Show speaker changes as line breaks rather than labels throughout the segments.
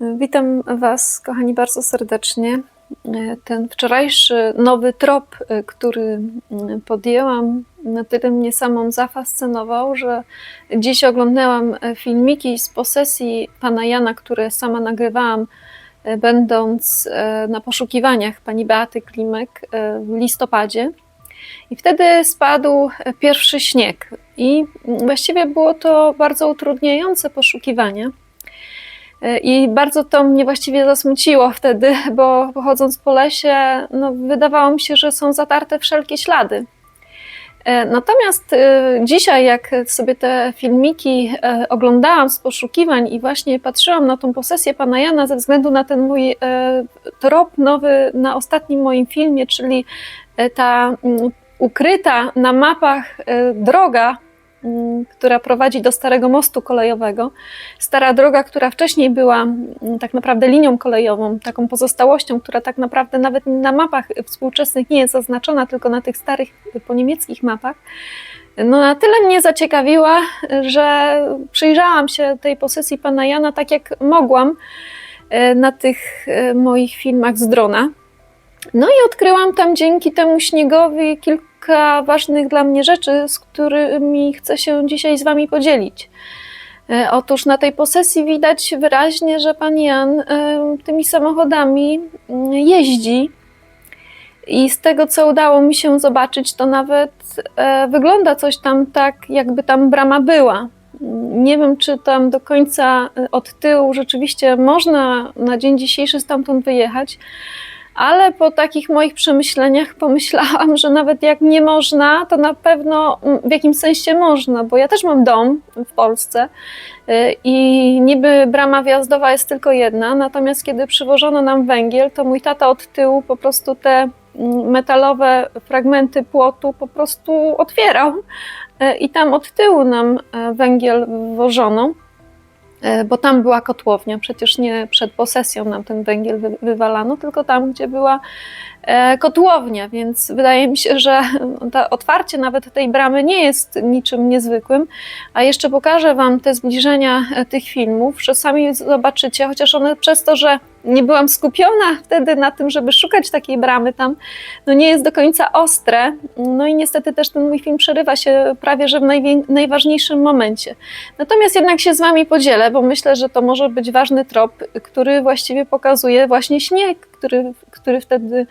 Witam Was, kochani, bardzo serdecznie. Ten wczorajszy nowy trop, który podjęłam, na tyle mnie samą zafascynował, że dziś oglądałam filmiki z posesji pana Jana, które sama nagrywałam, będąc na poszukiwaniach pani Beaty Klimek w listopadzie. I wtedy spadł pierwszy śnieg, i właściwie było to bardzo utrudniające poszukiwanie. I bardzo to mnie właściwie zasmuciło wtedy, bo pochodząc po lesie, no, wydawało mi się, że są zatarte wszelkie ślady. Natomiast dzisiaj, jak sobie te filmiki oglądałam z poszukiwań i właśnie patrzyłam na tą posesję pana Jana ze względu na ten mój trop nowy na ostatnim moim filmie, czyli ta ukryta na mapach droga, która prowadzi do Starego Mostu Kolejowego. Stara droga, która wcześniej była tak naprawdę linią kolejową, taką pozostałością, która tak naprawdę nawet na mapach współczesnych nie jest zaznaczona, tylko na tych starych po niemieckich mapach. No na tyle mnie zaciekawiła, że przyjrzałam się tej posesji pana Jana tak jak mogłam na tych moich filmach z drona. No i odkryłam tam dzięki temu śniegowi kilka ważnych dla mnie rzeczy, z którymi chcę się dzisiaj z Wami podzielić. Otóż na tej posesji widać wyraźnie, że pan Jan tymi samochodami jeździ. I z tego, co udało mi się zobaczyć, to nawet wygląda coś tam tak, jakby tam brama była. Nie wiem, czy tam do końca od tyłu rzeczywiście można na dzień dzisiejszy stamtąd wyjechać, ale po takich moich przemyśleniach pomyślałam, że nawet jak nie można, to na pewno w jakimś sensie można, bo ja też mam dom w Polsce i niby brama wjazdowa jest tylko jedna, natomiast kiedy przywożono nam węgiel, to mój tata od tyłu po prostu te metalowe fragmenty płotu po prostu otwierał i tam od tyłu nam węgiel wwożono bo tam była kotłownia, przecież nie przed posesją nam ten węgiel wy, wywalano, tylko tam, gdzie była kotłownia, więc wydaje mi się, że otwarcie nawet tej bramy nie jest niczym niezwykłym, a jeszcze pokażę Wam te zbliżenia tych filmów, że sami zobaczycie, chociaż one przez to, że nie byłam skupiona wtedy na tym, żeby szukać takiej bramy tam, no nie jest do końca ostre, no i niestety też ten mój film przerywa się prawie, że w najważniejszym momencie. Natomiast jednak się z Wami podzielę, bo myślę, że to może być ważny trop, który właściwie pokazuje właśnie śnieg, który, który wtedy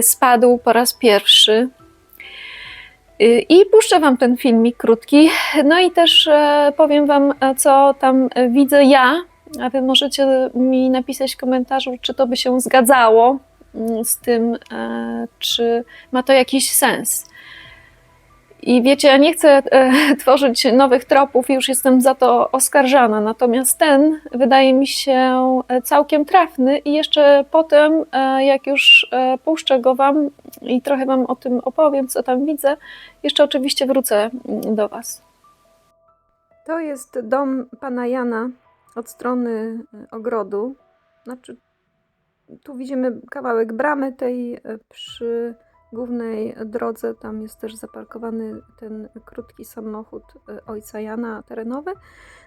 spadł po raz pierwszy. I puszczę Wam ten filmik krótki, no i też powiem Wam, co tam widzę ja, a Wy możecie mi napisać w komentarzu, czy to by się zgadzało z tym, czy ma to jakiś sens. I wiecie, ja nie chcę e, tworzyć nowych tropów, już jestem za to oskarżana. Natomiast ten wydaje mi się całkiem trafny, i jeszcze potem, e, jak już e, puszczę go Wam i trochę Wam o tym opowiem, co tam widzę, jeszcze oczywiście wrócę do Was. To jest dom pana Jana od strony ogrodu. Znaczy, tu widzimy kawałek bramy tej przy głównej drodze. Tam jest też zaparkowany ten krótki samochód ojca Jana terenowy.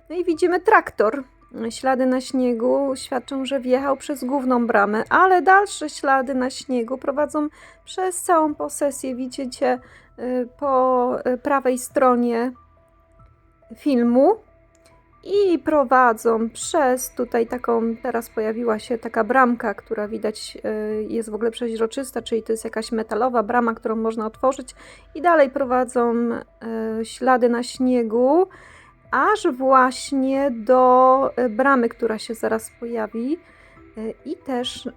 No i widzimy traktor. Ślady na śniegu świadczą, że wjechał przez główną bramę, ale dalsze ślady na śniegu prowadzą przez całą posesję. Widzicie po prawej stronie filmu i prowadzą przez tutaj taką, teraz pojawiła się taka bramka, która widać jest w ogóle przeźroczysta, czyli to jest jakaś metalowa brama, którą można otworzyć i dalej prowadzą ślady na śniegu, aż właśnie do bramy, która się zaraz pojawi i też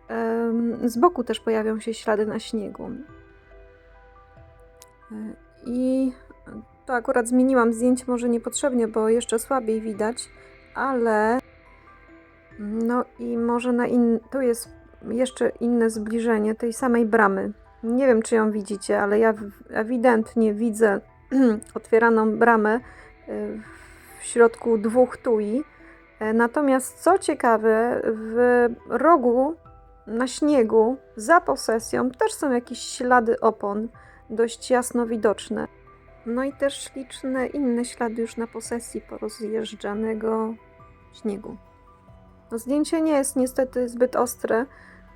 z boku też pojawią się ślady na śniegu. I to akurat zmieniłam zdjęcie, może niepotrzebnie, bo jeszcze słabiej widać, ale no i może na in... tu jest jeszcze inne zbliżenie tej samej bramy. Nie wiem, czy ją widzicie, ale ja ewidentnie widzę otwieraną bramę w środku dwóch tui. Natomiast co ciekawe, w rogu na śniegu za posesją też są jakieś ślady opon, dość jasno widoczne. No i też liczne inne ślady już na posesji porozjeżdżanego śniegu. No, zdjęcie nie jest niestety zbyt ostre,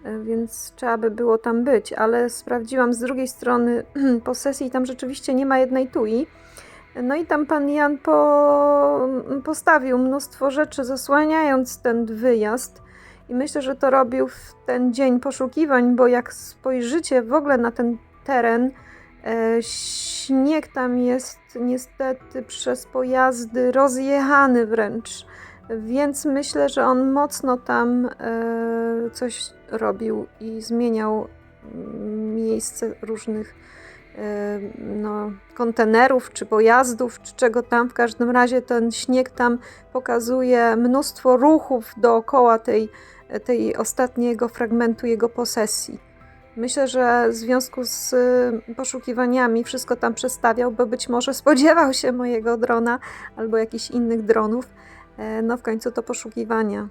e, więc trzeba by było tam być, ale sprawdziłam z drugiej strony posesji i tam rzeczywiście nie ma jednej tui. No i tam pan Jan po, postawił mnóstwo rzeczy, zasłaniając ten wyjazd. I myślę, że to robił w ten dzień poszukiwań, bo jak spojrzycie w ogóle na ten teren, śnieg tam jest niestety przez pojazdy rozjechany wręcz. Więc myślę, że on mocno tam e, coś robił i zmieniał mm, miejsce różnych e, no, kontenerów, czy pojazdów, czy czego tam. W każdym razie ten śnieg tam pokazuje mnóstwo ruchów dookoła tej, tej ostatniego fragmentu jego posesji. Myślę, że w związku z y, poszukiwaniami wszystko tam przestawiał, bo być może spodziewał się mojego drona albo jakichś innych dronów. E, No w końcu to poszukiwania.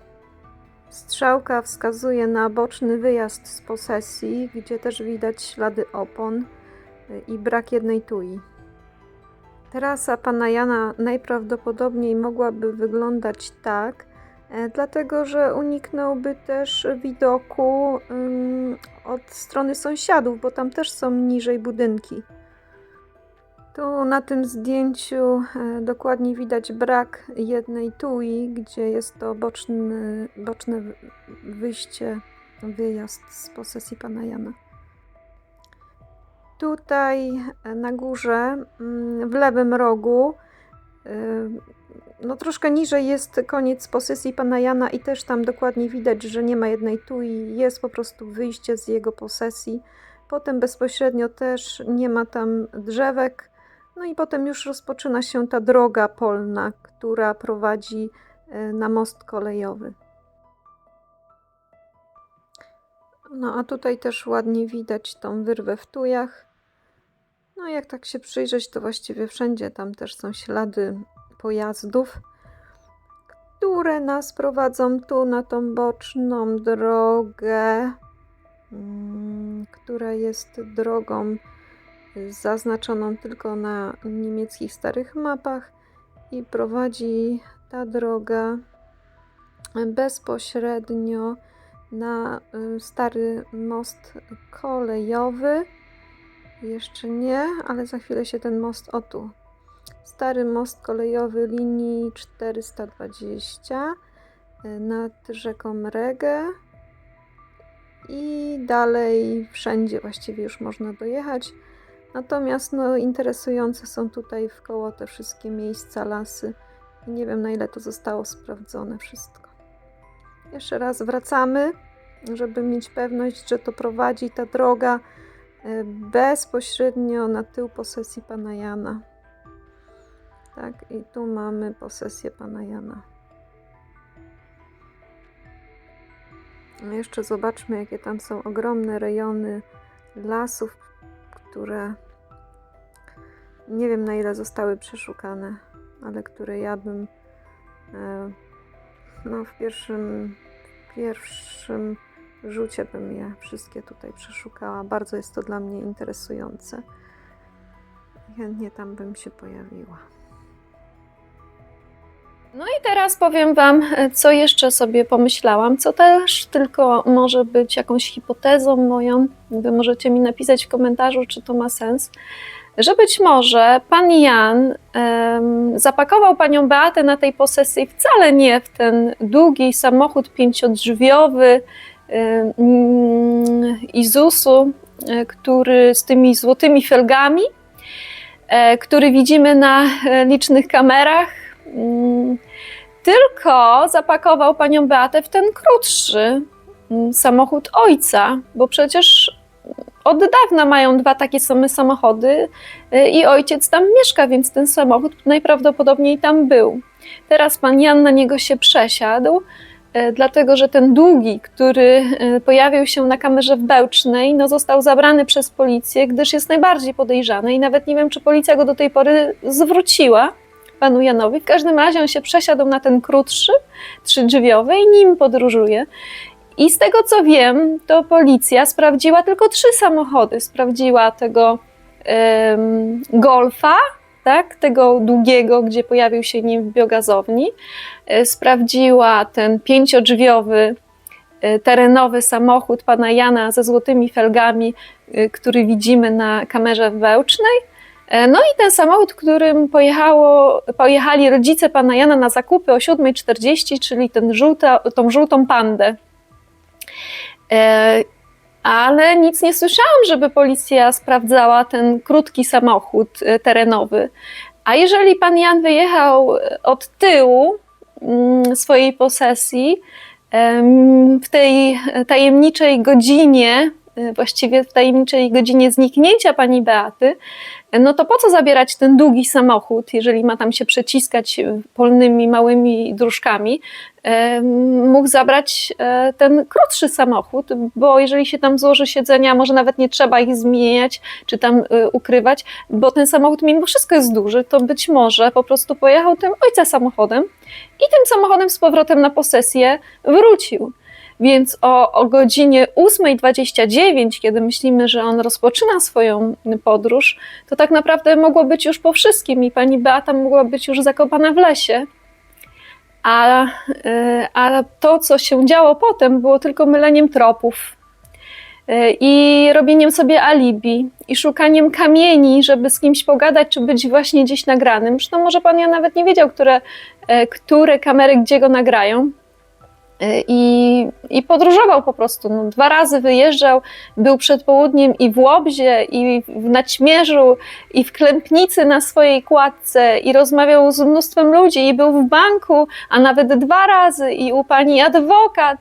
Strzałka wskazuje na boczny wyjazd z posesji, gdzie też widać ślady opon y, i brak jednej tui. Trasa pana Jana najprawdopodobniej mogłaby wyglądać tak, dlatego że uniknąłby też widoku ym, od strony sąsiadów, bo tam też są niżej budynki. Tu na tym zdjęciu e, dokładnie widać brak jednej tui, gdzie jest to boczny, boczne wy- wyjście, wyjazd z posesji pana Jana. Tutaj e, na górze, mm, w lewym rogu, no troszkę niżej jest koniec posesji pana Jana i też tam dokładnie widać, że nie ma jednej tui, jest po prostu wyjście z jego posesji. Potem bezpośrednio też nie ma tam drzewek. No i potem już rozpoczyna się ta droga polna, która prowadzi e, na most kolejowy. No a tutaj też ładnie widać tą wyrwę w tujach. No jak tak się przyjrzeć, to właściwie wszędzie tam też są ślady pojazdów, które nas prowadzą tu na tą boczną drogę, mm, która jest drogą zaznaczoną tylko na niemieckich starych mapach i prowadzi ta droga bezpośrednio na y, stary most kolejowy. Jeszcze nie, ale za chwilę się ten most o tu. Stary most kolejowy linii 420 y, nad rzeką Regę. I dalej wszędzie właściwie już można dojechać. Natomiast no, interesujące są tutaj w koło te wszystkie miejsca, lasy. Nie wiem na ile to zostało sprawdzone wszystko. Jeszcze raz wracamy, żeby mieć pewność, że to prowadzi ta droga bezpośrednio na tył posesji pana Jana. Tak, i tu mamy posesję pana Jana. No jeszcze zobaczmy, jakie tam są ogromne rejony lasów, które nie wiem na ile zostały przeszukane, ale które ja bym e, no w pierwszym, pierwszym rzucie bym je wszystkie tutaj przeszukała. Bardzo jest to dla mnie interesujące. Chętnie tam bym się pojawiła. No i teraz powiem Wam, e, co jeszcze sobie pomyślałam, co też tylko może być jakąś hipotezą moją. Wy możecie mi napisać w komentarzu, czy to ma sens. Że być może pan Jan em, zapakował panią Beatę na tej posesji wcale nie w ten długi samochód pięciodrzwiowy Izusu, e, który z tymi złotymi felgami, e, który widzimy na e, licznych kamerach. Tylko zapakował panią Beatę w ten krótszy samochód ojca, bo przecież od dawna mają dwa takie same samochody i ojciec tam mieszka, więc ten samochód najprawdopodobniej tam był. Teraz pan Jan na niego się przesiadł, dlatego że ten długi, który y, pojawił się na kamerze w Bełcznej, no został zabrany przez policję, gdyż jest najbardziej podejrzany i nawet nie wiem, czy policja go do tej pory zwróciła panu Janowi. W każdym razie on się przesiadł na ten krótszy, trzydrzwiowy i nim podróżuje. I z tego co wiem, to policja sprawdziła tylko trzy samochody. Sprawdziła tego em, Golfa, tak, tego długiego, gdzie pojawił się nim w biogazowni. E, Sprawdziła ten pięciodrzwiowy e, terenowy samochód pana Jana ze złotymi felgami, e, który widzimy na kamerze wełcznej. No i ten samochód, którym pojechało, pojechali rodzice pana Jana na zakupy o 7.40, czyli ten żółta, tą żółtą pandę. Ale nic nie słyszałam, żeby policja sprawdzała ten krótki samochód e, terenowy. A jeżeli pan Jan wyjechał e, od tyłu mm, swojej posesji, w tej tajemniczej godzinie, e, właściwie w tajemniczej godzinie zniknięcia pani Beaty, no to po co zabierać ten długi samochód, jeżeli ma tam się przeciskać polnymi małymi dróżkami? Mógł zabrać e, ten krótszy samochód, bo jeżeli się tam złoży siedzenia, może nawet nie trzeba ich zmieniać czy tam e, ukrywać, bo ten samochód mimo wszystko jest duży, to być może po prostu pojechał tym ojca samochodem i tym samochodem z powrotem na posesję wrócił. Więc o, o godzinie 8.29, kiedy myślimy, że on rozpoczyna swoją podróż, to tak naprawdę mogło być już po wszystkim i pani Beata mogła być już zakopana w lesie. A, y, a to, co się działo potem, było tylko myleniem tropów y, i robieniem sobie alibi i szukaniem kamieni, żeby z kimś pogadać, czy być właśnie gdzieś nagranym. Zresztą może pan ja nawet nie wiedział, które, e, które kamery gdzie go nagrają. E, I, I podróżował po prostu. No, dwa razy wyjeżdżał, był przed południem i w Łobzie, i w Naćmierzu, i w Klępnicy na swojej kładce, i rozmawiał z mnóstwem ludzi, i był w banku, a nawet dwa razy, i u pani adwokat.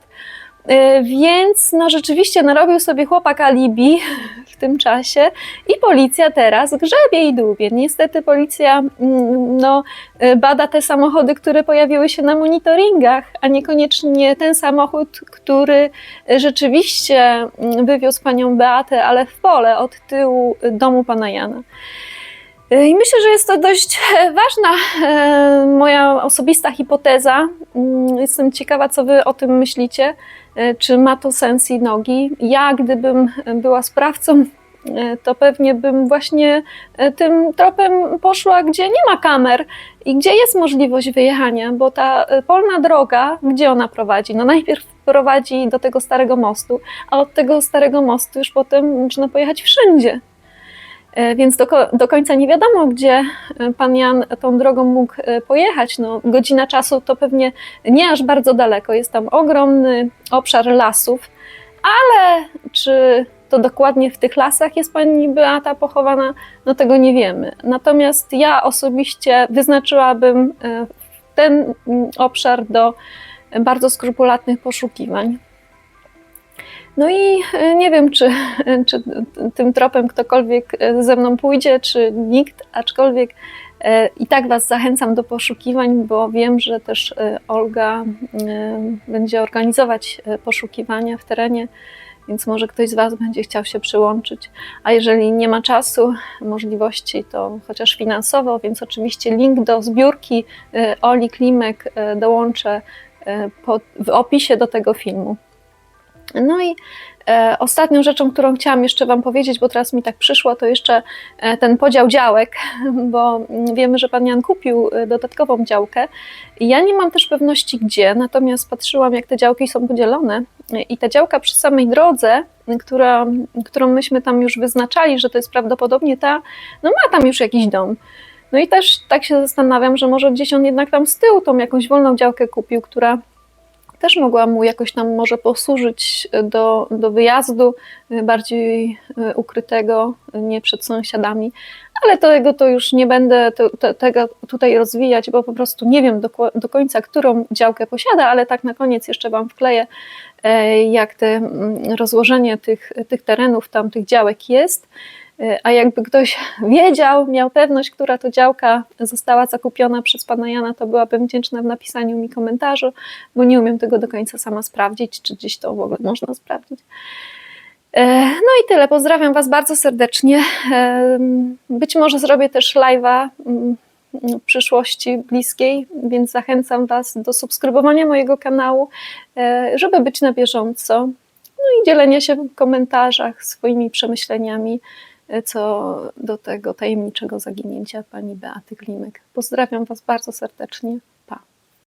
E, Więc no, rzeczywiście narobił sobie chłopak alibi w tym czasie i policja teraz grzebie i dłubie. Niestety policja mm, no, e, bada te samochody, które pojawiły się na monitoringach, a niekoniecznie ten samochód, który rzeczywiście mm, wywiózł panią Beatę, ale w pole od tyłu domu pana Jana. E, I myślę, że jest to dość e, ważna e, moja osobista hipoteza. Mm, Jestem ciekawa, co wy o tym myślicie. Czy ma to sens i nogi? Ja, gdybym była sprawcą, to pewnie bym właśnie tym tropem poszła, gdzie nie ma kamer i gdzie jest możliwość wyjechania, bo ta polna droga, gdzie ona prowadzi? No najpierw prowadzi do tego starego mostu, a od tego starego mostu już potem można pojechać wszędzie. E, Więc do, do końca nie wiadomo, gdzie e, pan Jan tą drogą mógł e, pojechać. No, godzina czasu to pewnie nie aż bardzo daleko. Jest tam ogromny obszar lasów, ale czy to dokładnie w tych lasach jest pani Beata pochowana, no tego nie wiemy. Natomiast ja osobiście wyznaczyłabym ten obszar do bardzo skrupulatnych poszukiwań. No i e, nie wiem, czy, czy tym tropem ktokolwiek e, ze mną pójdzie, czy nikt, aczkolwiek e, i tak Was zachęcam do poszukiwań, bo wiem, że też Olga będzie organizować poszukiwania w terenie, więc może ktoś z Was będzie chciał się przyłączyć. A jeżeli nie ma czasu, możliwości, to chociaż finansowo, więc oczywiście link do zbiórki Oli Klimek dołączę w opisie do tego filmu. No i e, ostatnią rzeczą, którą chciałam jeszcze Wam powiedzieć, bo teraz mi tak przyszło, to jeszcze e, ten podział działek, bo wiemy, że Pan Jan kupił e, dodatkową działkę. Ja nie mam też pewności gdzie, natomiast patrzyłam, jak te działki są podzielone. I ta działka przy samej drodze, która, którą myśmy tam już wyznaczali, że to jest prawdopodobnie ta, no ma tam już jakiś dom. No i też tak się zastanawiam, że może gdzieś on jednak tam z tyłu tą jakąś wolną działkę kupił, która też mogła mu jakoś tam może posłużyć do, do wyjazdu y, bardziej y, ukrytego, nie przed sąsiadami, ale tego to już nie będę tego tutaj rozwijać, bo po prostu nie wiem do, do końca, którą działkę posiada, ale tak na koniec jeszcze Wam wkleję, e, jak te mm, rozłożenie tych, tych terenów, tam tych działek jest. E, A jakby ktoś wiedział, miał pewność, która to działka została zakupiona przez pana Jana, to byłabym wdzięczna w napisaniu mi komentarzu, bo nie umiem tego do końca sama sprawdzić, czy gdzieś to w ogóle można sprawdzić. E, No i tyle. Pozdrawiam Was bardzo serdecznie. E, Być może zrobię też live'a mm, w przyszłości bliskiej, więc zachęcam Was do subskrybowania mojego kanału, żeby być na bieżąco. No i dzielenia się w komentarzach swoimi przemyśleniami co do tego tajemniczego zaginięcia pani Beaty Klimek. Pozdrawiam Was bardzo serdecznie.